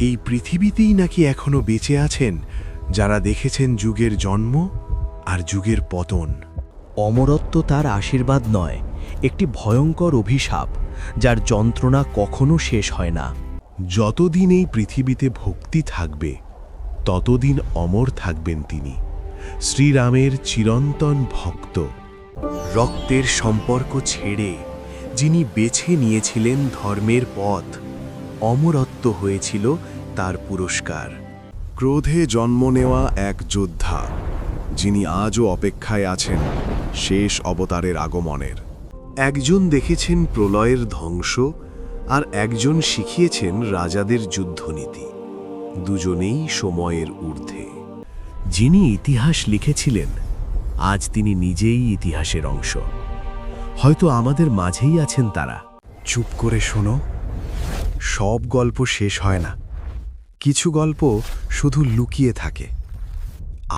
এই পৃথিবীতেই নাকি এখনও বেঁচে আছেন যারা দেখেছেন যুগের জন্ম আর যুগের পতন। অমরত্ব তার আশীর্বাদ নয় একটি ভয়ঙ্কর অভিশাপ যার যন্ত্রণা কখনো শেষ হয় না। যতদিন এই পৃথিবীতে ভক্তি থাকবে ততদিন অমর থাকবেন তিনি। শ্রীরামের চিরন্তন ভক্ত। রক্তের সম্পর্ক ছেড়ে যিনি বেছে নিয়েছিলেন ধর্মের পথ অমরত্ব হয়েছিল তার পুরস্কার। ক্রোধে জন্ম নেওয়া এক যোদ্ধা, যিনি আজও অপেক্ষায় আছেন শেষ অবতারের আগমনের। একজন দেখেছেন প্রলয়ের ধ্বংস আর একজন শিখিয়েছেন রাজাদের যুদ্ধনীতি। দুজনেই সময়ের ঊর্ধ্বে। যিনি ইতিহাস লিখেছিলেন, আজ তিনি নিজেই ইতিহাসের অংশ। হয়তো আমাদের মাঝেই আছেন তারা। চুপ করে শোনো। সব গল্প শেষ হয় না। কিছু গল্প শুধু লুকিয়ে থাকে।